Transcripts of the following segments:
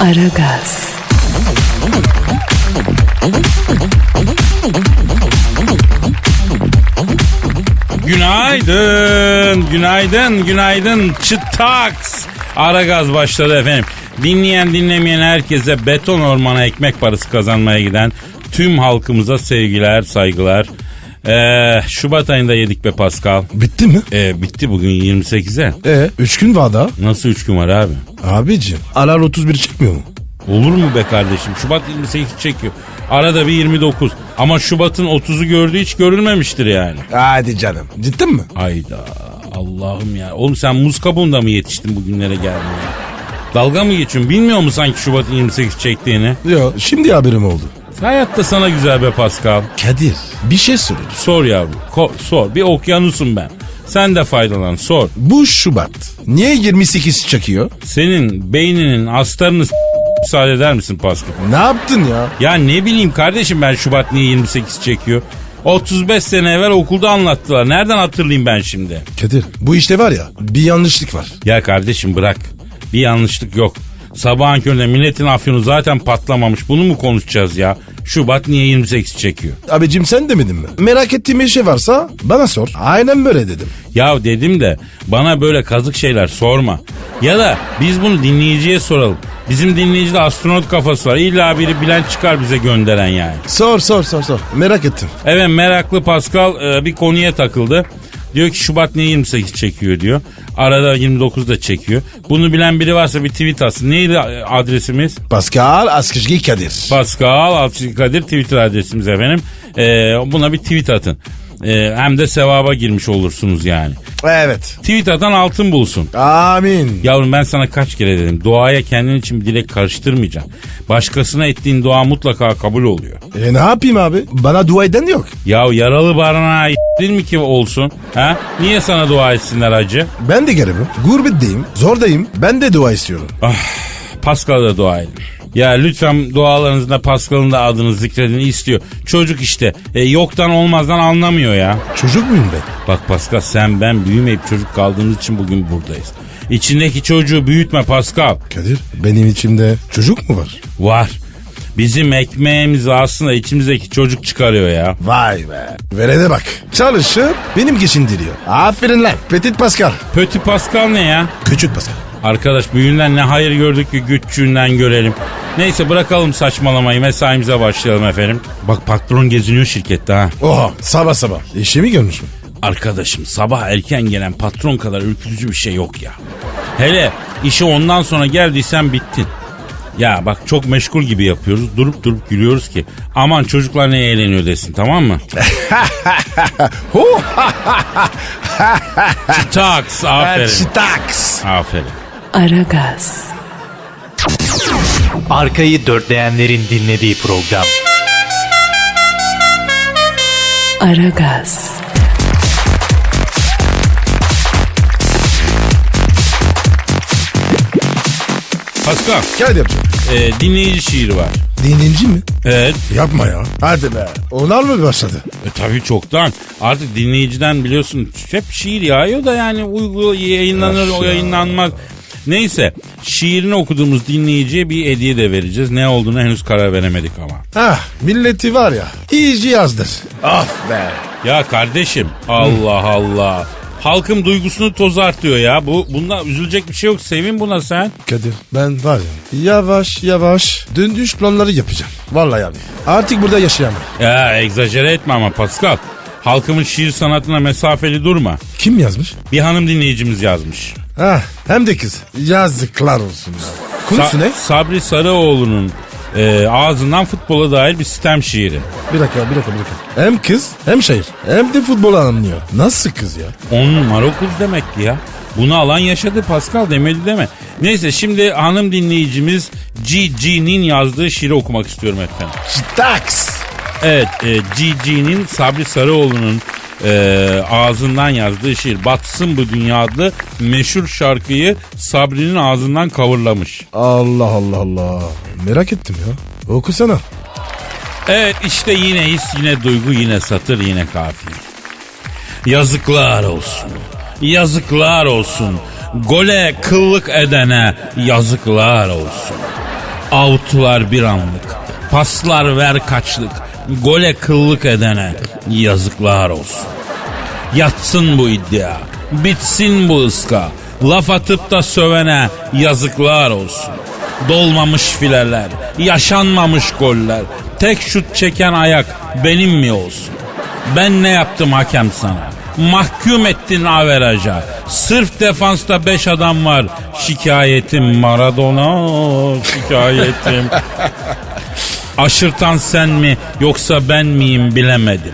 Aragaz, Günaydın, günaydın, günaydın. Çıtaks. Ara gaz başladı efendim. Dinleyen dinlemeyen herkese beton ormana ekmek parası kazanmaya giden tüm halkımıza sevgiler, saygılar. Ee, Şubat ayında yedik be Pascal. Bitti mi? Ee, bitti bugün 28'e. E, üç gün var daha. Nasıl 3 gün var abi? Abicim. Alar 31 çıkmıyor mu? Olur mu be kardeşim? Şubat 28 çekiyor. Arada bir 29. Ama Şubat'ın 30'u gördüğü hiç görülmemiştir yani. Hadi canım. Cidden mi? Hayda Allah'ım ya. Oğlum sen muz kabuğunda mı yetiştin bugünlere geldin ya? Dalga mı geçiyorsun? Bilmiyor musun sanki Şubat'ın 28 çektiğini? Yok şimdi haberim oldu. Hayatta sana güzel be Pascal. Kadir bir şey söyleyeyim. Sor yavrum. ko- sor. Bir okyanusum ben. Sen de faydalan. Sor. Bu Şubat niye 28 çakıyor? Senin beyninin astarını s- müsaade eder misin Pascal? Ne yaptın ya? Ya ne bileyim kardeşim ben Şubat niye 28 çekiyor? 35 sene evvel okulda anlattılar. Nereden hatırlayayım ben şimdi? Kadir bu işte var ya bir yanlışlık var. Ya kardeşim bırak. Bir yanlışlık yok. Sabahın köründe milletin afyonu zaten patlamamış. Bunu mu konuşacağız ya? Şubat niye 28 çekiyor? Abicim sen demedin mi? Merak ettiğin bir şey varsa bana sor. Aynen böyle dedim. Ya dedim de bana böyle kazık şeyler sorma. Ya da biz bunu dinleyiciye soralım. Bizim dinleyicide astronot kafası var. İlla biri bilen çıkar bize gönderen yani. Sor sor sor sor. Merak ettim. Evet meraklı Pascal e, bir konuya takıldı. Diyor ki Şubat niye 28 çekiyor diyor. Arada 29 da çekiyor. Bunu bilen biri varsa bir tweet atsın. Neydi adresimiz? Pascal Askışgi Kadir. Pascal Altçı Kadir Twitter adresimiz efendim. E, buna bir tweet atın. E, hem de sevaba girmiş olursunuz yani. evet. Tweet atan altın bulsun. Amin. Yavrum ben sana kaç kere dedim. Duaya kendin için bir dilek karıştırmayacaksın. Başkasına ettiğin dua mutlaka kabul oluyor. E ne yapayım abi? Bana dua eden yok. Ya yaralı barınağa değil mi ki olsun? Ha? Niye sana dua etsinler acı? Ben de garibim. Gurbetteyim. Zordayım. Ben de dua istiyorum. Pascal'a da dua edin. Ya lütfen dualarınızda Pascal'ın da adını zikredin istiyor. Çocuk işte e, yoktan olmazdan anlamıyor ya. Çocuk muyum ben? Bak Pascal sen ben büyümeyip çocuk kaldığımız için bugün buradayız. İçindeki çocuğu büyütme Pascal. Kadir benim içimde çocuk mu var? Var. Bizim ekmeğimizi aslında içimizdeki çocuk çıkarıyor ya. Vay be. Verene bak. Çalışıp benim geçindiriyor. Aferin lan. Petit Pascal. Petit Pascal ne ya? Küçük Pascal. Arkadaş büyüğünden ne hayır gördük ki güççüğünden görelim. Neyse bırakalım saçmalamayı mesaimize başlayalım efendim. Bak patron geziniyor şirkette ha. Oha sabah sabah. İşimi görmüş mü? Arkadaşım sabah erken gelen patron kadar ürkütücü bir şey yok ya. Hele işe ondan sonra geldiysen bittin. Ya bak çok meşgul gibi yapıyoruz. Durup durup gülüyoruz ki. Aman çocuklar ne eğleniyor desin tamam mı? Taks aferin. Staks. Aferin. Aragaz, Arkayı dörtleyenlerin dinlediği program. Aragaz, Pascal Kadir'cim. e, dinleyici şiiri var. Dinleyici mi? Evet Yapma ya. Hadi be. Onlar mı başladı? E tabii çoktan. Artık dinleyiciden biliyorsun hep şiir yağıyor da yani uygu yayınlanır o yayınlanmaz. Neyse şiirini okuduğumuz dinleyiciye bir hediye de vereceğiz. Ne olduğunu henüz karar veremedik ama. Ah milleti var ya. iyice yazdır. Of be. Ya kardeşim Allah Allah. Halkın duygusunu tozartıyor ya. Bu bunda üzülecek bir şey yok. Sevin buna sen. Kadir ben var ya yavaş yavaş döndüş planları yapacağım. Vallahi abi. Artık burada yaşayamam. Ya egzajere etme ama Pascal. Halkımın şiir sanatına mesafeli durma. Kim yazmış? Bir hanım dinleyicimiz yazmış. Ah hem de kız. Yazıklar olsun ya. Konusu ne? Sabri Sarıoğlu'nun e, ağzından futbola dair bir sistem şiiri. Bir dakika bir dakika bir dakika. Hem kız hem şair hem de futbol anlıyor. Nasıl kız ya? On numara kız demek ki ya. Bunu alan yaşadı Pascal demedi deme. Neyse şimdi hanım dinleyicimiz GG'nin yazdığı şiiri okumak istiyorum efendim. Çıtaks. Evet e, GG'nin Sabri Sarıoğlu'nun e, ağzından yazdığı şiir Batsın Bu Dünya adlı meşhur şarkıyı Sabri'nin ağzından kavurlamış. Allah Allah Allah. Merak ettim ya. Okusana. Evet işte yine his yine duygu yine satır yine kafiye. Yazıklar olsun. Yazıklar olsun. Gole kıllık edene yazıklar olsun. Avtular bir anlık. Paslar ver kaçlık. Gole kıllık edene yazıklar olsun. Yatsın bu iddia. Bitsin bu ıska. Laf atıp da sövene yazıklar olsun. Dolmamış fileler, yaşanmamış goller. Tek şut çeken ayak benim mi olsun? Ben ne yaptım hakem sana? Mahkum ettin averaja. Sırf defansta 5 adam var. Şikayetim Maradona, şikayetim. Aşırtan sen mi yoksa ben miyim bilemedim.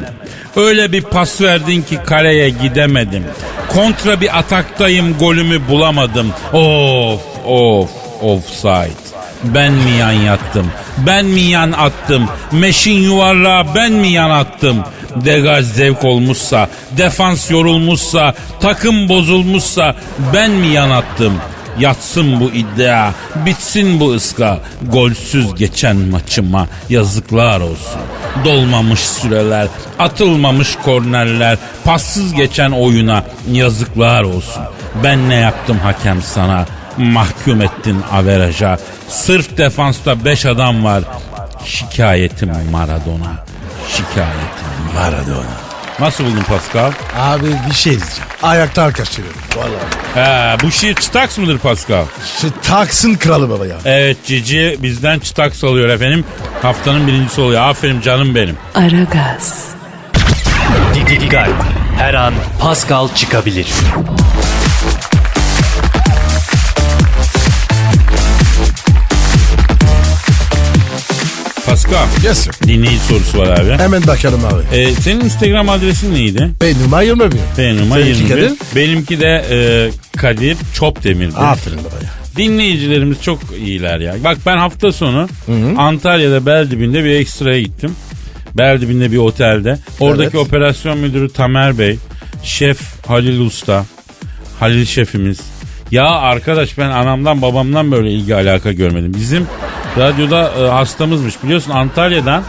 Öyle bir pas verdin ki kaleye gidemedim. Kontra bir ataktayım golümü bulamadım. Of of offside. Ben mi yan yattım? Ben mi yan attım? Meşin yuvarlağı ben mi yan attım? Degaj zevk olmuşsa, defans yorulmuşsa, takım bozulmuşsa ben mi yan attım? Yatsın bu iddia, bitsin bu ıska. Golsüz geçen maçıma yazıklar olsun. Dolmamış süreler, atılmamış kornerler, passız geçen oyuna yazıklar olsun. Ben ne yaptım hakem sana? Mahkum ettin averaja. Sırf defansta 5 adam var. Şikayetim Maradona. Şikayetim. Maradona. Nasıl buldun Pascal? Abi bir şey diyeceğim. Ayakta alkışlıyorum. Vallahi. He, bu şiir çıtaks mıdır Pascal? Çıtaksın kralı baba ya. Evet Cici bizden çıtaks alıyor efendim. Haftanın birincisi oluyor. Aferin canım benim. Aragaz, Dikkat. Her an Pascal çıkabilir. Pascal Yes sir. dinleyici sorusu var abi. Hemen bakalım abi. Ee, senin Instagram adresin neydi? Bir. Benimki Seninki 21. Kadir? Benimki de e, Kadir Çopdemir'di. Aferin baba ya. Dinleyicilerimiz çok iyiler ya. Bak ben hafta sonu Antalya'da Beldibinde bir ekstraya gittim. Beldibinde bir otelde. Oradaki Evet. operasyon müdürü Tamer Bey, şef Halil Usta, Halil şefimiz. Ya arkadaş ben anamdan babamdan böyle ilgi alaka görmedim. Bizim radyoda e, hastamızmış biliyorsun Antalya'dan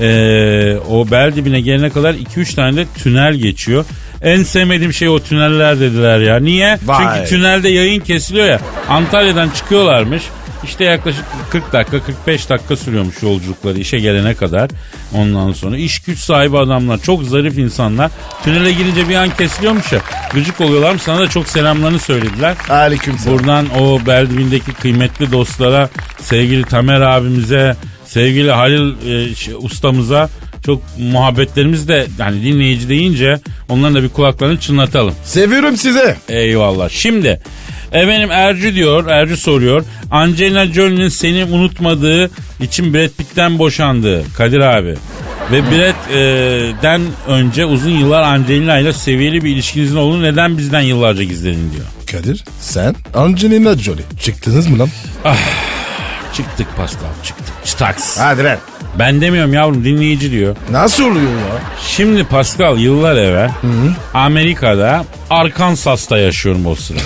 e, o bel dibine gelene kadar 2-3 tane de tünel geçiyor. En sevmediğim şey o tüneller dediler ya. Niye? Vay. Çünkü tünelde yayın kesiliyor ya. Antalya'dan çıkıyorlarmış. İşte yaklaşık 40 dakika 45 dakika sürüyormuş yolculukları işe gelene kadar. Ondan sonra iş güç sahibi adamlar çok zarif insanlar. Tünele girince bir an kesiliyormuş ya. Gıcık oluyorlarmış sana da çok selamlarını söylediler. Aleyküm selam. Buradan o Beldibindeki kıymetli dostlara, sevgili Tamer abimize, sevgili Halil e, ş- ustamıza çok muhabbetlerimiz de hani dinleyici deyince onların da bir kulaklarını çınlatalım. Seviyorum sizi. Eyvallah. Şimdi efendim Ercü diyor, Ercü soruyor. Angelina Jolie'nin seni unutmadığı için Brad Pitt'ten boşandığı Kadir abi. Ve Brad'den önce uzun yıllar Angelina ile seviyeli bir ilişkinizin olduğunu neden bizden yıllarca gizledin diyor. Kadir sen Angelina Jolie. Çıktınız mı lan? Çıktık Pascal çıktık. Staks. Hadi lan. Ben demiyorum yavrum dinleyici diyor. Nasıl oluyor ya? Şimdi Pascal yıllar evvel Amerika'da Arkansas'ta yaşıyorum o sıra.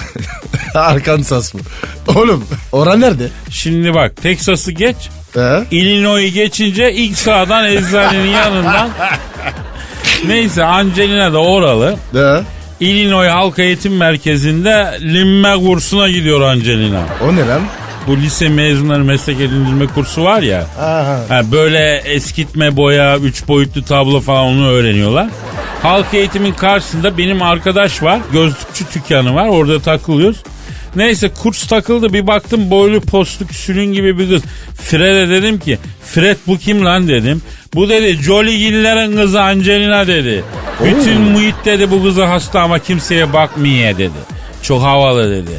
Arkansas mı? Oğlum oran nerede? Şimdi bak Texas'ı geç He? Illinois'u geçince ilk sağdan eczanenin yanından Neyse Angelina da oralı. He? Illinois Halk Eğitim Merkezi'nde limme kursuna gidiyor Angelina. O ne lan? Bu lise mezunları meslek edindirme kursu var ya. Aha. Ha, böyle eskitme boya, üç boyutlu tablo falan onu öğreniyorlar. Halk eğitimin karşısında benim arkadaş var. Gözlükçü dükkanı var. Orada takılıyoruz. Neyse kurs takıldı bir baktım boylu postlu sülün gibi bir kız. Fred'e dedim ki Fred bu kim lan dedim. Bu dedi Jolie Giller'in kızı Angelina dedi. Bütün muhit dedi bu kızı hasta ama kimseye bakmıyor dedi. Çok havalı dedi.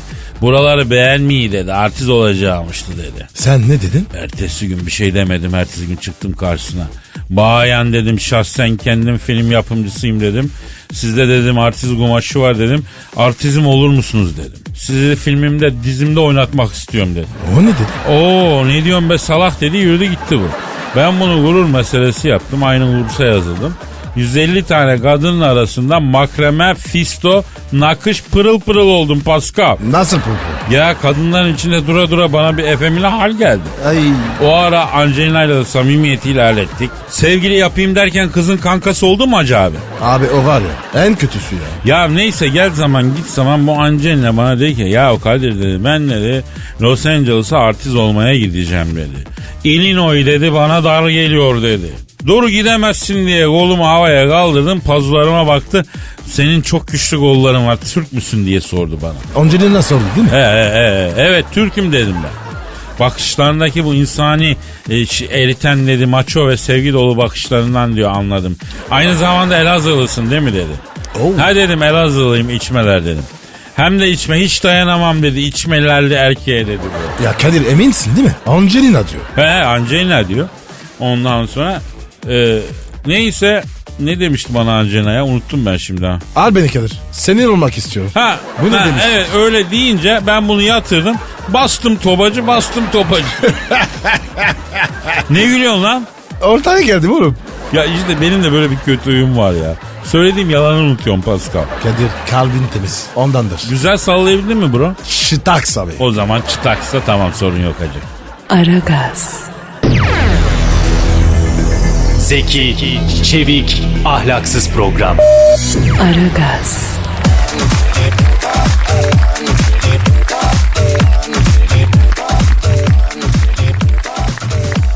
Buraları beğenmiyor dedi. Artist olacağımıştı dedi. Sen ne dedin? Ertesi gün bir şey demedim. Ertesi gün çıktım karşısına. Bayan dedim şahsen kendim film yapımcısıyım dedim. Sizde dedim artist kumaşı var dedim. Artizm olur musunuz dedim. Sizi filmimde dizimde oynatmak istiyorum dedim. O ne dedi? Oo ne diyorsun be salak dedi yürüdü gitti bu. Ben bunu gurur meselesi yaptım. Aynı kursa yazıldım. 150 tane kadının arasında makreme, fisto, nakış pırıl pırıl oldum Pascal. Nasıl program? Ya kadınların içinde dura dura bana bir efemine hal geldi. Ay O ara Angelina ile samimiyeti ilerlettik. Sevgili yapayım derken kızın kankası oldu mu acaba? abi o var ya en kötüsü ya. Ya neyse gel zaman git zaman bu Angelina bana dedi ki ya o Kadir dedi ben dedi Los Angeles'a artist olmaya gideceğim dedi. Illinois dedi bana dar geliyor dedi. Dur gidemezsin diye kolumu havaya kaldırdım pazularıma baktı. Senin çok güçlü kolların var Türk müsün diye sordu bana. Angelina sordu değil mi? He, he, he, evet Türk'üm dedim ben. Bakışlarındaki bu insani e, eriten dedi maço ve sevgi dolu bakışlarından diyor anladım. Aynı zamanda Elazığlısın değil mi dedi. Oo. Ha dedim Elazığlıyım içmeler dedim. Hem de içme hiç dayanamam dedi içmelerli erkeğe dedi bu. Ya Kadir eminsin değil mi? Angelina diyor. He Angelina diyor. Ondan sonra e, neyse ne demişti bana Angelina'ya unuttum ben şimdi ha. Al beni Kadir. Senin olmak istiyorum. Ha, Bu ne ha, demiş? evet öyle deyince ben bunu yatırdım. Bastım tobacı bastım topacı. ne gülüyorsun lan? Ortaya geldim oğlum. Ya işte benim de böyle bir kötü huyum var ya. Söylediğim yalanı unutuyorum Pascal. Kadir kalbin temiz. Ondandır. Güzel sallayabildin mi bro? Şıtaks abi. O zaman çıtaksa tamam sorun yok hacı. Aragaz, Zeki, çevik, ahlaksız program. Aragaz,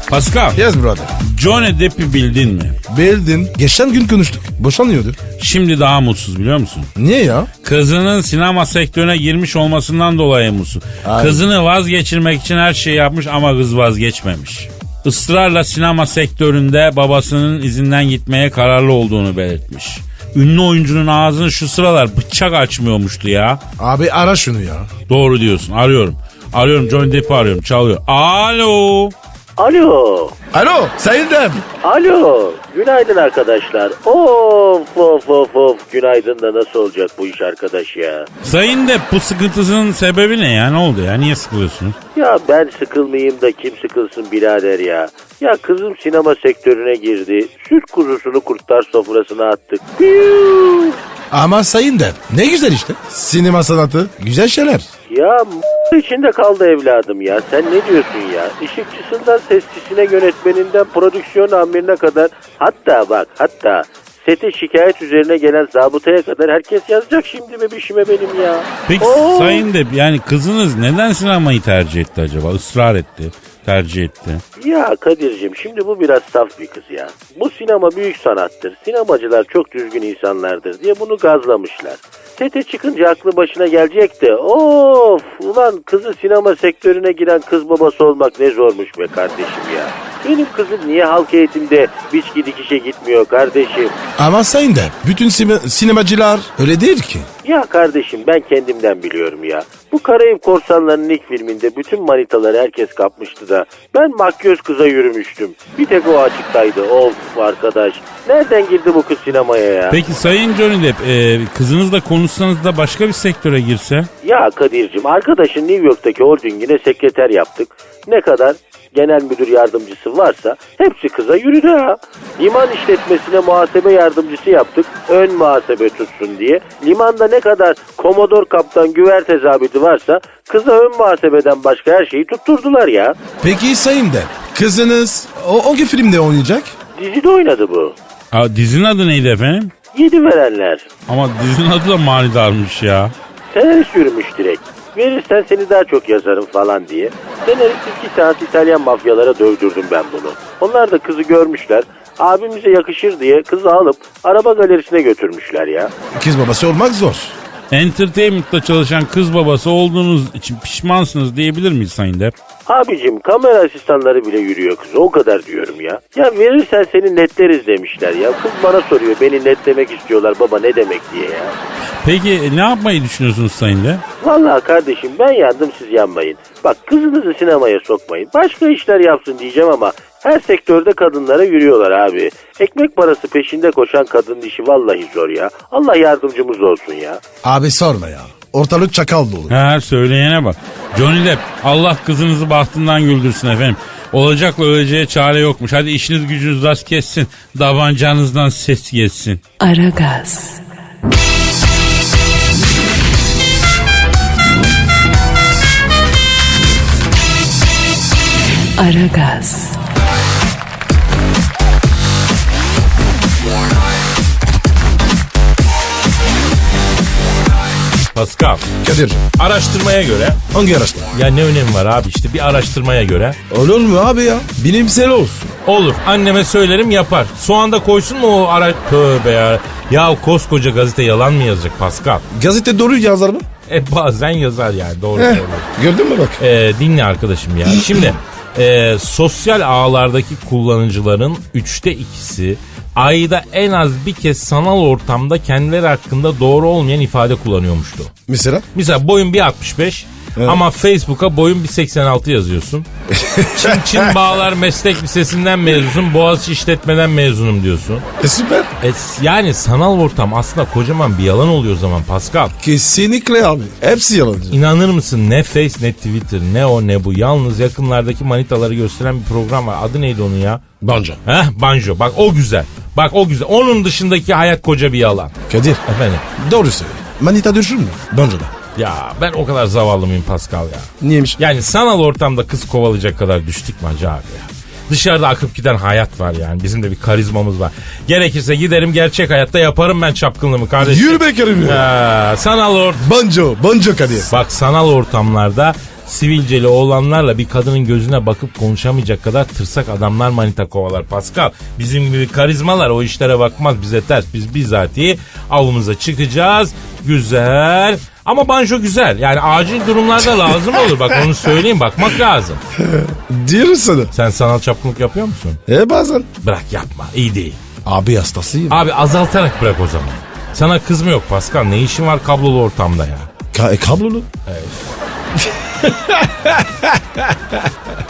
Pascal, Yes brother. Johnny Depp'i bildin mi? Bildin. Geçen gün konuştuk. Boşanıyordu. Şimdi daha mutsuz biliyor musun? Niye ya? Kızının sinema sektörüne girmiş olmasından dolayı mutsuz. Ay. Kızını vazgeçirmek için her şeyi yapmış ama kız vazgeçmemiş. Israrla sinema sektöründe babasının izinden gitmeye kararlı olduğunu belirtmiş. Ünlü oyuncunun ağzını şu sıralar bıçak açmıyormuştu ya. Abi ara şunu ya. Doğru diyorsun arıyorum. Arıyorum Johnny Depp'i arıyorum çalıyor. Alo. Alo. Alo Sayın Dem. Alo. Günaydın arkadaşlar. Of of of of. Günaydın da nasıl olacak bu iş arkadaş ya? Sayın Depp bu sıkıntısının sebebi ne ya? Ne oldu ya? Niye sıkılıyorsunuz? Ya ben sıkılmayayım da kim sıkılsın birader ya. Ya kızım sinema sektörüne girdi. Süt kuzusunu kurtlar sofrasına attık. Piyuu. Ama Sayın Dem. Ne güzel işte. Sinema sanatı. Güzel şeyler. Ya m- içinde kaldı evladım ya. Sen ne diyorsun ya? Işıkçısından sesçisine yönetmeninden prodüksiyon amirine kadar hatta bak hatta sete şikayet üzerine gelen zabıtaya kadar herkes yazacak şimdi bebişime benim ya. Peki Oo. Sayın Depp yani kızınız neden sinemayı tercih etti acaba? Israr etti, tercih etti. Ya Kadir'cim şimdi bu biraz saf bir kız ya. Bu sinema büyük sanattır. Sinemacılar çok düzgün insanlardır diye bunu gazlamışlar. Sete çıkınca aklı başına gelecek de of ulan kızı sinema sektörüne giren kız babası olmak ne zormuş be kardeşim ya. Benim kızım niye halk eğitimde biçki dikişe gitmiyor kardeşim? Ama Sayın Dem. Bütün sine- sinemacılar öyle değil ki. Ya kardeşim ben kendimden biliyorum ya. Bu Karayip Korsanları'nın ilk filminde bütün manitaları herkes kapmıştı da ben makyöz kıza yürümüştüm. Bir tek o açıktaydı. Of arkadaş. Nereden girdi bu kız sinemaya ya? Peki Sayın Johnny Depp e, kızınızla konuşsanız da başka bir sektöre girse? Ya Kadir'cim arkadaşın New York'taki holdingine sekreter yaptık. Ne kadar genel müdür yardımcısı varsa hepsi kıza yürüdü ha. Liman işletmesine muhasebe yardımcısı yaptık. Ön muhasebe tutsun diye. Limanda ne kadar komodor kaptan güverte zabiti varsa kıza ön muhasebeden başka her şeyi tutturdular ya. Peki Sayın Dem. Kızınız o hangi filmde oynayacak? Dizide oynadı bu. Aa, dizinin adı neydi efendim? Yedi verenler. Ama dizinin adı da manidarmış ya. Senarist yürümüş direkt. Verirsen seni daha çok yazarım falan diye. Senarist iki saat İtalyan mafyalara dövdürdüm ben bunu. Onlar da kızı görmüşler. Abimize yakışır diye kızı alıp araba galerisine götürmüşler ya. Kız babası olmak zor. Entertainment'ta çalışan kız babası olduğunuz için pişmansınız diyebilir miyiz Sayın Depp? Abicim kamera asistanları bile yürüyor kız o kadar diyorum ya. Ya verirsen seni netleriz demişler ya. Kız bana soruyor beni netlemek istiyorlar baba ne demek diye ya. Peki e, ne yapmayı düşünüyorsunuz Sayın Depp? Vallahi kardeşim ben yandım siz yanmayın. Bak kızınızı sinemaya sokmayın. Başka işler yapsın diyeceğim ama Her sektörde kadınlara yürüyorlar abi. Ekmek parası peşinde koşan kadının işi vallahi zor ya. Allah yardımcımız olsun ya. Abi sorma ya. Ortalık çakal dolu. Ha söyleyene bak. Johnny Depp Allah kızınızı bahtından güldürsün efendim. Olacakla öleceğe çare yokmuş. Hadi işiniz gücünüz rast kessin. Davancanızdan ses geçsin. Aragaz. Aragaz. Pascal, Kadir araştırmaya göre hangi araçlar? ya ne önemi var abi işte bir araştırmaya göre Olur mu abi ya? Bilimsel olsun. olur. Anneme söylerim yapar. Soğanda koysun mu o ara... Tövbe ya. Ya koskoca gazete yalan mı yazacak Pascal? Gazete doğru yazar mı? E bazen yazar yani doğru Heh, söylüyor. gördün mü bak? Ee, dinle arkadaşım ya. Şimdi e, sosyal ağlardaki kullanıcıların üçte ikisi ayda en az bir kez sanal ortamda kendileri hakkında doğru olmayan ifade kullanıyormuştu. Mesela? Mesela boyun 1.65, Evet. Ama Facebook'a boyun 1.86 yazıyorsun. Çin Çin Bağlar Meslek Lisesi'nden mezunsun. Boğaziçi İşletmeden mezunum diyorsun. E süper. E, yani sanal ortam aslında kocaman bir yalan oluyor o zaman Pascal. Kesinlikle abi. Hepsi yalan. İnanır mısın ne Face ne Twitter ne o ne bu. Yalnız yakınlardaki manitaları gösteren bir program var. Adı neydi onun ya? Banjo. Heh banjo. Bak o güzel. Bak o güzel. Onun dışındaki hayat koca bir yalan. Kadir. Efendim. Doğru söylüyor. Manita düşür mü? Banjo'da. Ya ben o kadar zavallı mıyım Pascal ya? Niyeymiş? Yani sanal ortamda kız kovalayacak kadar düştük mü acaba abi ya? Dışarıda akıp giden hayat var yani. Bizim de bir karizmamız var. Gerekirse giderim gerçek hayatta yaparım ben çapkınlığımı kardeşim. Yürü be Kerim ya. Ya, sanal or Banjo. Banjo Kadir. Bak sanal ortamlarda sivilceli oğlanlarla bir kadının gözüne bakıp konuşamayacak kadar tırsak adamlar manita kovalar Pascal. Bizim gibi karizmalar o işlere bakmaz bize ters. Biz bizatihi avımıza çıkacağız. Güzel. Ama banjo güzel. Yani acil durumlarda lazım olur. Bak onu söyleyeyim bakmak lazım. Diyorum sana. Sen sanal çapkınlık yapıyor musun? E bazen. Bırak yapma. iyi değil. Abi hastasıyım. Abi azaltarak bırak o zaman. Sana kız mı yok Pascal? Ne işin var kablolu ortamda ya? Ka- e, kablolu.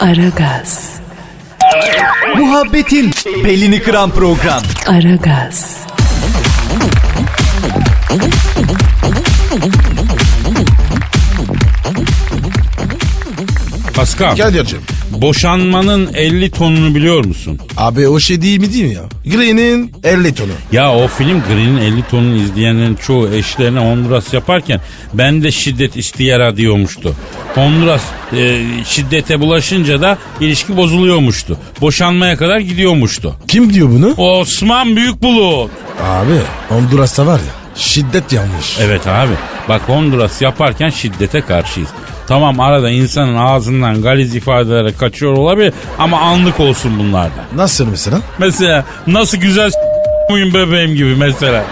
Aragaz. Muhabbetin belini kıran program. Aragaz. Pascal, Kadir'cim. boşanmanın 50 tonunu biliyor musun? Abi o şey değil mi değil mi ya? Green'in 50 tonu. Ya o film Green'in 50 tonunu izleyenlerin çoğu eşlerine Honduras yaparken ben de şiddet istiyara diyormuştu. Honduras e, şiddete bulaşınca da ilişki bozuluyormuştu. Boşanmaya kadar gidiyormuştu. Kim diyor bunu? Osman Büyükbulut. Abi Honduras'ta var ya şiddet yanlış. Evet abi. Bak Honduras yaparken şiddete karşıyız. Tamam arada insanın ağzından galiz ifadeleri kaçıyor olabilir ama anlık olsun bunlarda. Nasıl mesela? Mesela nasıl güzel s- muyum bebeğim gibi mesela.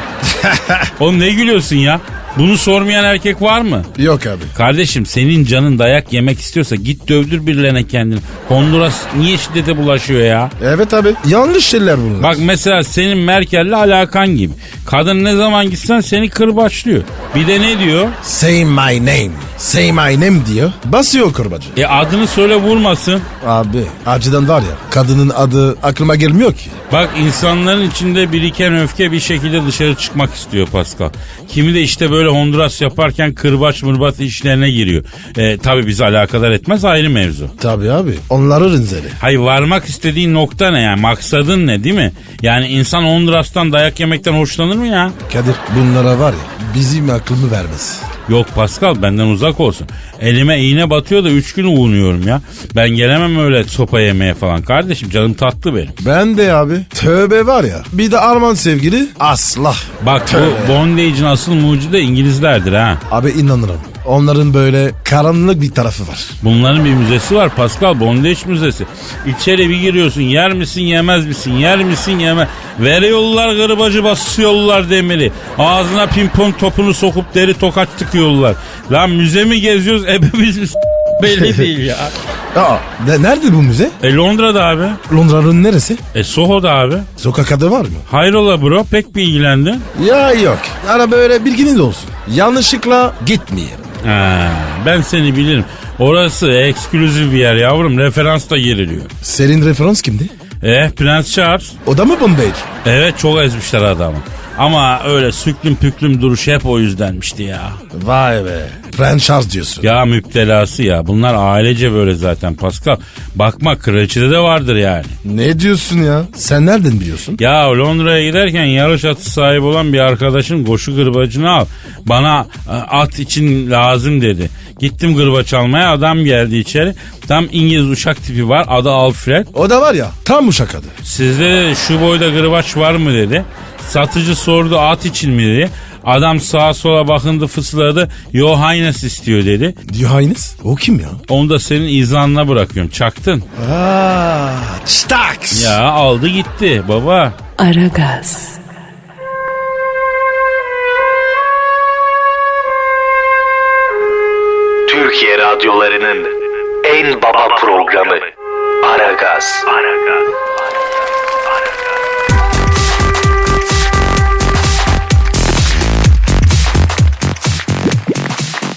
Oğlum ne gülüyorsun ya? Bunu sormayan erkek var mı? Yok abi. Kardeşim senin canın dayak yemek istiyorsa git dövdür birilerine kendini. Honduras niye şiddete bulaşıyor ya? Evet abi. Yanlış şeyler bunlar. Bak mesela senin Merkel'le alakan gibi. Kadın ne zaman gitsen seni kırbaçlıyor. Bir de ne diyor? Say my name. Say my name diyor. Basıyor kurbacı. E adını söyle vurmasın. Abi acıdan var ya kadının adı aklıma gelmiyor ki. Bak insanların içinde biriken öfke bir şekilde dışarı çıkmak istiyor Pascal. Kimi de işte böyle Honduras yaparken kırbaç mırbaç işlerine giriyor. E, tabii bizi alakadar etmez ayrı mevzu. Tabii abi. Onları rinzeli. Hayır varmak istediğin nokta ne yani maksadın ne değil mi? Yani insan Honduras'tan dayak yemekten hoşlanır mı ya? Kadir bunlara var ya bizim aklımı vermez. Yok Pascal benden uzak olsun. Elime iğne batıyor da üç gün uğunuyorum ya. Ben gelemem öyle sopa yemeye falan. Kardeşim canım tatlı benim. Ben de abi. Tövbe var ya. Bir de Arman sevgili asla. Bak Tövbe. bu bondage'in asıl mucidi İngilizlerdir ha. Abi inanırım. Onların böyle karanlık bir tarafı var. Bunların bir müzesi var Pascal Bondage müzesi. İçeri bir giriyorsun yer misin yemez misin yer misin yemez. Veriyorlar gırbacı basıyorlar demiri. Ağzına pimpon topunu sokup deri tokat tıkıyorlar. Lan müze mi geziyoruz ebemiz mi s- belli değil ya. Aa, ne, nerede bu müze? E Londra'da abi. Londra'nın neresi? E Soho'da abi. Sokak adı var mı? Hayrola bro pek bir ilgilendin. Ya yok. Ara böyle bilginiz olsun. Yanlışlıkla gitmeyelim. Ha, ben seni bilirim. Orası ekskluzif bir yer yavrum. Referans da giriliyor. Senin referans kimdi? Eh Prens Charles. O da mı Bombay? Evet çok ezmişler adamı. Ama öyle süklüm püklüm duruş hep o yüzdenmişti ya. Vay be. Prince Charles diyorsun. Ya müptelası ya. Bunlar ailece böyle zaten Pascal. Bakma kraliçede de vardır yani. Ne diyorsun ya? Sen nereden biliyorsun? Ya Londra'ya giderken yarış atı sahibi olan bir arkadaşın koşu gırbacını al. Bana e, at için lazım dedi. Gittim gırbaç almaya adam geldi içeri. Tam İngiliz uçak tipi var adı Alfred. O da var ya tam uşak adı. Sizde de şu boyda gırbaç var mı dedi. Satıcı sordu at için mi dedi. Adam sağa sola bakındı fısıldadı. Yo Highness istiyor dedi. Yohannes? O kim ya? Onu da senin izanına bırakıyorum. Çaktın. Aa, Stax. Ya aldı gitti baba. Aragaz, Türkiye radyolarının en baba programı Aragaz.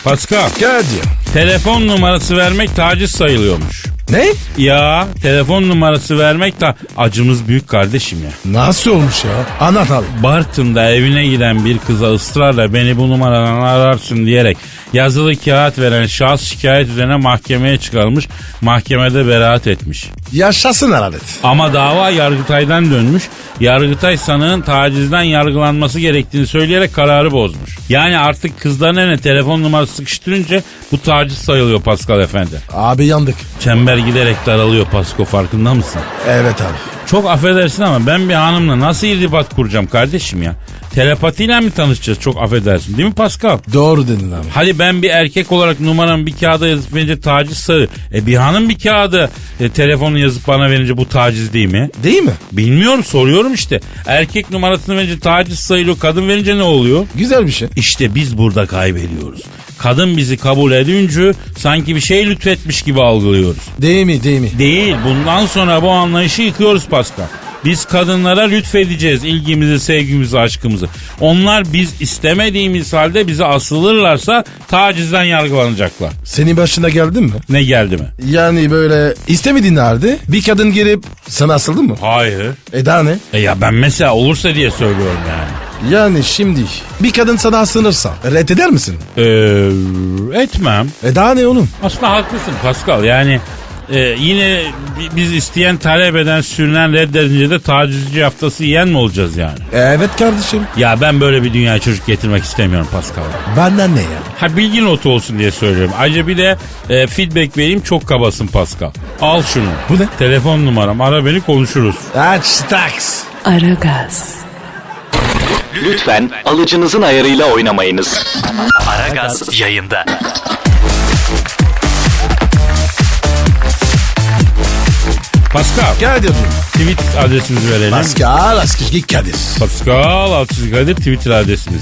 Pascal Geldi. telefon numarası vermek taciz sayılıyormuş. Ne? Ya telefon numarası vermek de acımız büyük kardeşim ya. Nasıl olmuş ya? Anlat abi. Bartın'da evine giden bir kıza ısrarla beni bu numaradan ararsın diyerek yazılı kağıt veren şahıs şikayet üzerine mahkemeye çıkarılmış. Mahkemede beraat etmiş. Yaşasın herhalde. Ama dava Yargıtay'dan dönmüş. Yargıtay sanığın tacizden yargılanması gerektiğini söyleyerek kararı bozmuş. Yani artık kızların eline telefon numarası sıkıştırınca bu taciz sayılıyor Pascal Efendi. Abi yandık. Çember giderek daralıyor Pasko farkında mısın? Evet abi. Çok affedersin ama ben bir hanımla nasıl irtibat kuracağım kardeşim ya? Telepatiyle mi tanışacağız çok affedersin değil mi Pascal? Doğru dedin abi. Hadi ben bir erkek olarak numaramı bir kağıda yazıp verince taciz sayılır. E bir hanım bir kağıda e, telefonu yazıp bana verince bu taciz değil mi? Değil mi? Bilmiyorum soruyorum işte. Erkek numarasını verince taciz sayılıyor. Kadın verince ne oluyor? Güzel bir şey. İşte biz burada kaybediyoruz. Kadın bizi kabul edince sanki bir şey lütfetmiş gibi algılıyoruz. Değil mi değil mi? Değil. Bundan sonra bu anlayışı yıkıyoruz Pascal. Biz kadınlara lütfedeceğiz ilgimizi, sevgimizi, aşkımızı. Onlar biz istemediğimiz halde bize asılırlarsa tacizden yargılanacaklar. Senin başına geldi mi? Ne geldi mi? Yani böyle istemediğin halde bir kadın gelip sana asıldı mı? Hayır. E daha ne? E ya ben mesela olursa diye söylüyorum yani. Yani şimdi bir kadın sana asılırsa reddeder misin? Ee, etmem. E daha ne onun? Aslında haklısın Pascal. Yani e, yine bi- biz isteyen talep eden sürünen reddedince de tacizci haftası yiyen mi olacağız yani? E, evet kardeşim. Ya ben böyle bir dünyaya çocuk getirmek istemiyorum Pascal. Benden ne ya? Ha bilgi notu olsun diye söylüyorum. Ayrıca bir de e, feedback vereyim çok kabasın Pascal. Al şunu. Bu ne? Telefon numaram ara beni konuşuruz. Aç Stax. Aragaz, Lütfen alıcınızın ayarıyla oynamayınız. Aragaz yayında. Pascal diyorum. tweet adresimizi verelim. Pascal Askışki Kadir. Pascal Altçizgadir Twitter adresimiz.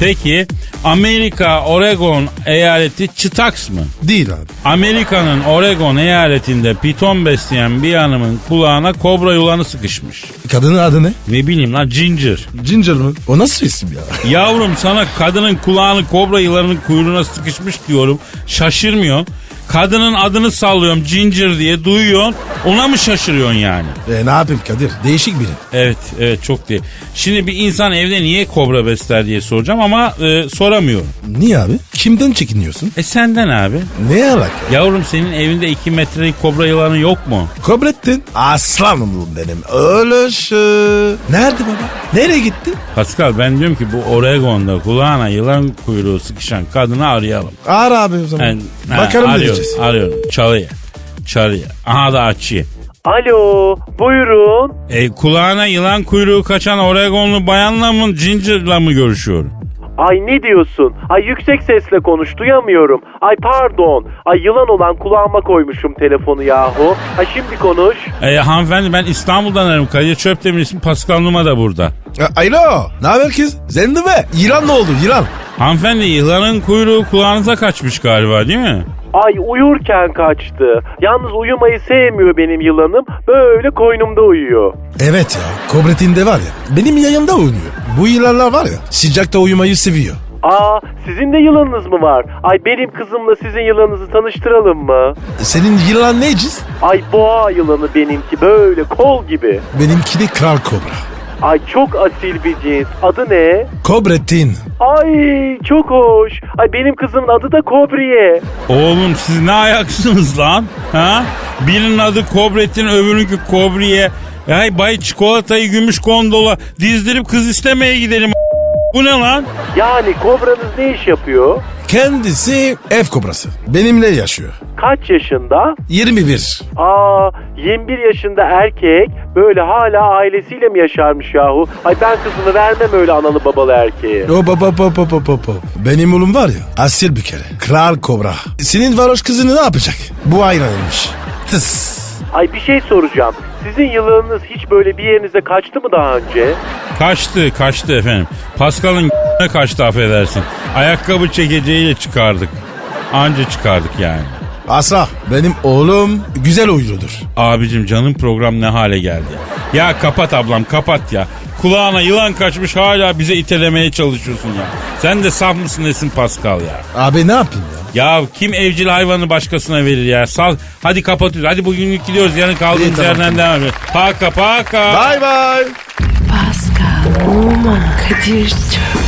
Peki Amerika Oregon eyaleti Çıtaks mı? Değil abi. Amerika'nın Oregon eyaletinde piton besleyen bir hanımın kulağına kobra yılanı sıkışmış. Kadının adı ne? Ne bileyim lan Ginger. Ginger mı? O nasıl isim ya? Yavrum sana kadının kulağını kobra yılanının kuyruğuna sıkışmış diyorum. Şaşırmıyorsun. Kadının adını sallıyorum Ginger diye duyuyorsun. Ona mı şaşırıyorsun yani? E ne yapayım Kadir? Değişik biri. Evet evet çok diye. Şimdi bir insan evde niye kobra besler diye soracağım ama e, soramıyorum. Niye abi? Kimden çekiniyorsun? E senden abi. Ne alaka? Yavrum senin evinde 2 metrelik kobra yılanı yok mu? Kobrettin. Aslanım benim. Öyle şey. Nerede baba? Nereye gitti? Pascal ben diyorum ki bu Oregon'da kulağına yılan kuyruğu sıkışan kadını arayalım. Ara abi o zaman. Ben, ha, Bakalım ne arıyorum, diyeceğiz. Arıyorum. Çalıyor. Çalıyor. Aha da açıyor. Alo buyurun. E, kulağına yılan kuyruğu kaçan Oregonlu bayanla mı Ginger'la mı görüşüyorum? Ay ne diyorsun? Ay yüksek sesle konuş duyamıyorum. Ay pardon. Ay yılan olan kulağıma koymuşum telefonu yahu. Ay şimdi konuş. E, hanımefendi ben İstanbul'dan ararım. Kadir Çöptemir ismi Pascal Numa da burada. A- Alo. Ne haber kız? Zendi be. İran ne oldu? İran. Hanımefendi yılanın kuyruğu kulağınıza kaçmış galiba değil mi? Ay uyurken kaçtı. Yalnız uyumayı sevmiyor benim yılanım. Böyle koynumda uyuyor. Evet ya. Kobrettin de var ya. Benim yayında oynuyor. Bu yılanlar var ya. Sıcakta uyumayı seviyor. Aa sizin de yılanınız mı var? Ay benim kızımla sizin yılanınızı tanıştıralım mı? Senin yılan neyciz? Ay boğa yılanı benimki böyle kol gibi. Benimki de kral kobra. Ay çok asil bir cins. Adı ne? Kobrettin. Ay çok hoş. Ay benim kızımın adı da Kobriye. Oğlum siz ne ayaksınız lan? Ha? Birinin adı Kobret'in öbürünki Kobriye. Ay bay çikolatayı gümüş kondola dizdirip kız istemeye gidelim. Bu ne lan? Yani kobranız ne iş yapıyor? Kendisi ev kobrası. Benimle yaşıyor. Kaç yaşında? 21. Aa 21 yaşında erkek böyle hala ailesiyle mi yaşarmış yahu? Ay ben kızımı vermem öyle analı babalı erkeğe. Hop hop hop hop hop. Benim oğlum var ya asil bir kere. Kral kobra. Senin varoş kızını ne yapacak? Bu ayranıymış. Tıs. Ay bir şey soracağım. Sizin yılanınız hiç böyle bir yerinize kaçtı mı daha önce? Kaçtı kaçtı efendim. Pascal'ın ne kaçtı affedersin. Ayakkabı çekeceğiyle çıkardık. Anca çıkardık yani. Asra benim oğlum güzel oyuncudur. Abicim canım program ne hale geldi. Ya kapat ablam kapat ya. Kulağına yılan kaçmış hala bize itelemeye çalışıyorsun ya. Sen de saf mısın nesin Pascal ya? Abi ne yapayım ya? Ya kim evcil hayvanı başkasına verir ya? Sal. Hadi kapatıyoruz. Hadi bugünlük gidiyoruz. Yarın kaldığımız İyi, tamam, yerden devam ediyoruz. Paka paka. Bye bye. Pascal, Oman, Kadir çok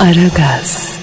Aragaz.